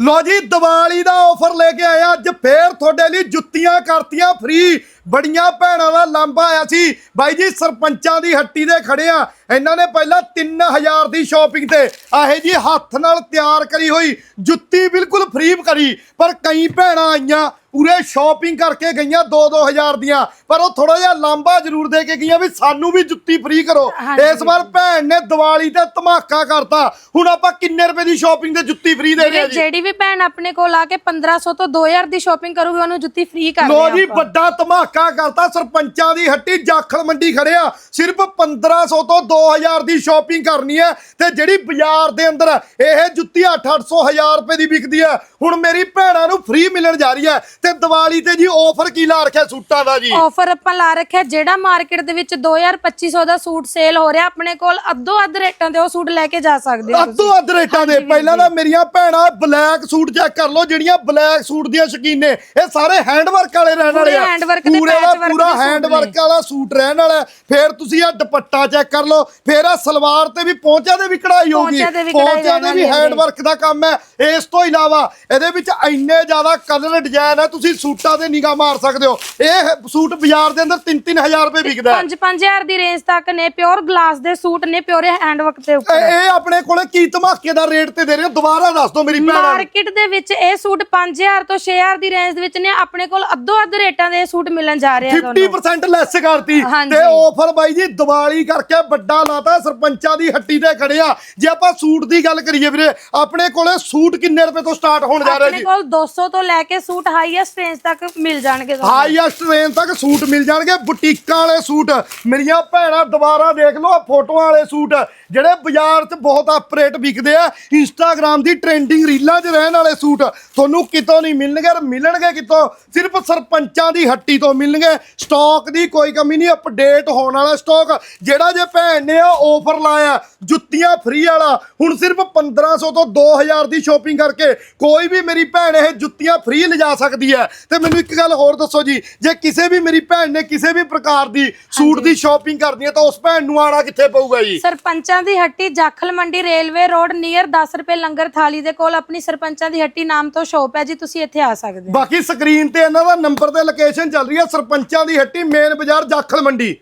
ਲੋ ਜੀ, ਦੀਵਾਲੀ ਦਾ ਆਫਰ ਲੈ ਕੇ ਆਇਆ ਅੱਜ ਫੇਰ ਤੁਹਾਡੇ ਲਈ ਜੁੱਤੀਆਂ ਕਰਤੀਆਂ ਫ੍ਰੀ ਬੜੀਆਂ ਭੈਣਾਂ ਦਾ ਲਾਂਭਾ ਆਇਆ ਸੀ। ਬਾਈ ਜੀ ਸਰਪੰਚਾਂ ਦੀ ਹੱਟੀ ਦੇ ਖੜੇ ਆ। ਇਹਨਾਂ ਨੇ ਪਹਿਲਾਂ 3000 ਦੀ ਸ਼ਾਪਿੰਗ ਤੇ ਆਹੇ ਜੀ ਹੱਥ ਨਾਲ ਤਿਆਰ ਕਰੀ ਹੋਈ ਜੁੱਤੀ ਬਿਲਕੁਲ ਫ੍ਰੀ ਕਰੀ। ਪਰ ਕਈ ਭੈਣਾਂ ਆਈਆਂ ਪੂਰੇ ਸ਼ਾਪਿੰਗ ਕਰਕੇ ਗਈਆਂ 2-2000 ਦੀਆਂ। ਪਰ ਉਹ ਥੋੜਾ ਜਿਹਾ ਲਾਂਭਾ ਜ਼ਰੂਰ ਦੇ ਕੇ ਗਈਆਂ ਵੀ ਸਾਨੂੰ ਵੀ ਜੁੱਤੀ ਫ੍ਰੀ ਕਰੋ। ਇਸ ਵਾਰ ਭੈਣ ਨੇ ਦੀਵਾਲੀ ਤੇ ਧਮਾਕਾ ਕਰਤਾ। ਹੁਣ ਆਪਾਂ ਕਿੰਨੇ ਰੁਪਏ ਦੀ ਸ਼ਾਪਿੰਗ ਤੇ ਜੁੱਤੀ ਫ੍ਰੀ ਦੇ ਰਹੇ ਜੀ? ਜਿਹੜੀ ਵੀ ਭੈਣ ਆਪਣੇ ਕੋਲ ਆ ਕੇ 1500 ਤੋਂ 2000 ਦੀ ਸ਼ਾਪਿੰਗ ਕਰੂਗੀ ਉਹਨੂੰ ਜੁੱਤੀ ਫ੍ਰੀ ਕਰ ਲੋ ਜੀ ਵੱਡਾ ਧਮਾਕਾ ਕਰਤਾ ਸਰਪੰਚਾਂ ਦੀ ਹੱਟੀ ਜਾਖਲ ਮੰਡੀ ਖੜਿਆ ਸਿਰਫ 1500 ਤੋਂ 2000 ਦੀ ਸ਼ਾਪਿੰਗ ਕਰਨੀ ਹੈ ਤੇ ਜਿਹੜੀ ਬਾਜ਼ਾਰ ਦੇ ਅੰਦਰ ਇਹ ਜੁੱਤੀ 8-800 1000 ਰੁਪਏ ਦੀ ਵਿਕਦੀ ਹੈ। ਹੁਣ ਮੇਰੀ ਭੈਣਾਂ ਨੂੰ ਫ੍ਰੀ ਮਿਲਣ ਜਾ ਰਹੀ ਹੈ ਤੇ ਦੀਵਾਲੀ ਤੇ ਜੀ ਆਫਰ ਕੀ ਲਾ ਰੱਖਿਆ ਸੂਟਾਂ ਦਾ ਜੀ? ਆਫਰ ਆਪਾਂ ਲਾ ਰੱਖਿਆ ਜਿਹੜਾ ਮਾਰਕੀਟ ਦੇ ਵਿੱਚ 2250 ਦਾ ਸੂਟ ਸੇਲ ਹੋ ਰਿਹਾ ਆਪਣੇ ਕੋਲ ਅੱਧੋ ਅੱਧ ਰੇਟਾਂ ਤੇ ਉਹ ਸੂਟ ਲੈ ਕੇ ਜਾ ਸਕਦੇ ਹੋ ਅੱਧੋ ਅੱਧ ਰੇਟਾਂ ਦੇ ਪਹਿਲਾਂ ਤਾਂ ਮੇਰੀਆਂ ਭੈਣਾਂ ਬਲੈਕ ਸੂਟ ਚੈੱਕ ਕਰ ਲਓ ਜਿਹੜੀਆਂ ਬਲੈਕ ਸੂਟ ਦੀਆਂ ਸ਼ਕੀਨ ਨੇ ਇਹ ਸਾਰੇ ਹੈਂਡ ਵਰਕ ਵਾਲੇ ਰਹਿਣ ਵਾਲੇ ਆ। ਪੂਰੇ ਤੇ ਦਾ ਪੂਰਾ ਹੈਂਡ। ਵਰਕ ਵਾਲਾ ਸੂਟ ਰਹਿਣ ਵਾਲਾ। ਫਿਰ ਤੁਸੀਂ ਆ ਦੁਪੱਟਾ ਚੈੱਕ ਕਰ ਲਓ। ਫਿਰ ਆ ਸਲਵਾਰ ਤੇ ਵੀ ਪਹੁੰਚਿਆ ਦੇ ਵੀ ਕਢਾਈ ਹੋਊਗੀ ਤੇ ਪਹੁੰਚਿਆਂ ਦੇ ਵੀ ਹੈਂਡ ਵਰਕ ਦਾ ਕੰਮ ਹੈ। ਇਸ ਤੋਂ ਇਲਾਵਾ ਇਹਦੇ ਵਿੱਚ ਇੰਨੇ ਜ਼ਿਆਦਾ ਕਲਰ ਡਿਜ਼ਾਈਨ ਹੈ ਤੁਸੀਂ ਸੂਟਾਂ ਤੇ ਨਿਗਾਹ ਮਾਰ ਸਕਦੇ ਹੋ। ਇਹ ਸੂਟ ਬਾਜ਼ਾਰ ਦੇ ਅੰਦਰ 3-3000 ਰੁਪਏ ਵਿਕਦਾ ਹੈ। 5-5000 ਦੀ ਰੇਂਜ ਤੱਕ ਨੇ। ਪਿਓਰ ਗਲਾਸ ਦੇ ਸੂਟ ਨੇ ਪਿਓਰ ਹੈਂਡ ਵਰਕ ਦੇ ਉੱਪਰ। ਇਹ ਆਪਣੇ ਕੋਲੇ ਕੀ ਧਮਾਕੇ ਦਾ ਰੇਟ ਤੇ ਦੇ ਰਹੇ ਹੋ? ਦੁਬਾਰਾ ਦੱਸ ਦਿਓ ਮੇਰੀ ਭੈਣਾਂ। ਮਾਰਕੀਟ ਦੇ ਵਿੱਚ ਇਹ ਸੂਟ 5000 ਤੋਂ 6000 ਦੀ ਰੇਂਜ ਦੇ ਵਿੱਚ ਨੇ। ਆਪਣੇ ਕੋਲ ਅੱਧੋ ਅੱਧ ਰੇਟਾਂ ਦੇ ਸੂਟ ਮਿਲਣ ਜਾ ਰਹੇ ਤੁਹਾਨੂੰ। 50% ਲੈਸ ਕਰਤੀ। ਤੇ ਆਫਰ ਬਾਈ ਜੀ ਦੀਵਾਲੀ ਕਰਕੇ ਵੱਡਾ ਲਾਤਾ ਸਰਪੰਚਾਂ ਦੀ ਹੱਟੀ ਤੇ ਖੜਿਆ ਜੇ ਆਪਾਂ ਸੂਟ ਦੀ ਗੱਲ ਕਰੀਏ ਵੀਰੇ ਆਪਣੇ ਕੋਲੇ ਸੂਟ ਕਿੰਨੇ ਰੁਪਏ ਤੋਂ ਸਟਾਰਟ ਹੋਣ ਜਾ ਰਿਹਾ ਆਪਣੇ ਜੀ? ਕੋਲ 200 ਤੋਂ ਲੈ ਕੇ ਸੂਟ ਹਾਈਐਸਟ ਰੇਂਜ ਤੱਕ ਮਿਲ ਜਾਣਗੇ ਹਾਈਐਸਟ ਰੇਂਜ ਤੱਕ ਸੂਟ ਮਿਲ ਜਾਣਗੇ ਬੁਟੀਕਾਂ ਵਾਲੇ ਸੂਟ। ਮੇਰੀਆਂ ਭੈਣਾਂ ਦੁਬਾਰਾ ਦੇਖ ਲਓ ਫੋਟੋਆਂ ਵਾਲੇ ਸੂਟ। ਜਿਹੜੇ ਬਾਜ਼ਾਰ 'ਚ ਬਹੁਤ ਅਪਰੇਟ ਵਿਕਦੇ ਆ ਇੰਸਟਾਗ੍ਰam ਦੀ ਟ੍ਰੈਂਡਿੰਗ ਰੀਲਾਂ 'ਚ ਰਹਿਣ ਵਾਲੇ ਸੂਟ। ਤੁਹਾਨੂੰ ਕਿਤੋਂ ਨਹੀਂ ਮਿਲਣਗੇ ਮਿਲਣਗੇ ਕਿਤੋਂ? ਸਿਰਫ ਸਰਪੰਚਾਂ ਦੀ ਹੱਟੀ ਤੋਂ ਮਿਲਣਗੇ। ਸਟਾਕ ਦੀ ਕੋਈ ਕਮੀ ਨਹੀਂ ਅਪਡੇਟ ਹੋਣ ਵਾਲਾ ਸਟਾਕ ਜਿਹੜਾ ਜੇ ਭੈਣ ਨੇ ਆ ਆਫਰ ਲਾਇਆ ਜੁੱਤੀਆਂ ਫ੍ਰੀ ਵਾਲਾ। ਹੁਣ ਸਿਰਫ 1500 ਤੋਂ 2000 ਦੀ ਸ਼ਾਪਿੰਗ ਕਰਕੇ ਕੋਈ ਵੀ ਮੇਰੀ ਭੈਣ ਇਹ ਜੁੱਤੀਆਂ ਫ੍ਰੀ ਲਿਜਾ ਸਕਦੀ ਹੈ। ਤੇ ਮੈਨੂੰ ਇੱਕ ਗੱਲ ਹੋਰ ਦੱਸੋ ਜੀ ਜੇ ਕਿਸੇ ਵੀ ਮੇਰੀ ਭੈਣ ਨੇ ਕਿਸੇ ਵੀ ਪ੍ਰਕਾਰ ਦੀ ਸੂਟ ਦੀ ਸ਼ਾਪਿੰਗ ਕਰਨੀ ਹੈ ਤਾਂ ਉਸ ਭੈਣ ਨੂੰ ਆਣਾ ਕਿੱਥੇ ਪਊਗਾ ਜੀ? ਸਰਪੰਚਾਂ ਦੀ ਹੱਟੀ ਜਾਖਲ ਮੰਡੀ ਰੇਲਵੇ ਰੋਡ ਨੀਅਰ 10 ਰੁਪਏ ਲੰਗਰ ਥਾਲੀ ਦੇ ਕੋਲ ਆਪਣੀ ਸਰਪੰਚਾਂ ਦੀ ਹੱਟੀ ਨਾਮ ਤੋਂ ਸ਼ੋਪ ਹੈ ਜੀ ਤੁਸੀਂ ਇੱਥੇ ਆ ਸਕਦੇ ਹੋ। ਬਾਕੀ ਸਕਰੀਨ ਤੇ ਇਹਨਾਂ ਦਾ ਨੰਬਰ ਤੇ ਲੋਕੇਸ਼ਨ ਚੱਲ ਰਹੀ ਹੈ ਸਰਪੰਚਾਂ ਦੀ ਹੱਟੀ ਮੇਨ ਬਾਜ਼ਾਰ ਜਾਖਲ ਮੰਡੀ।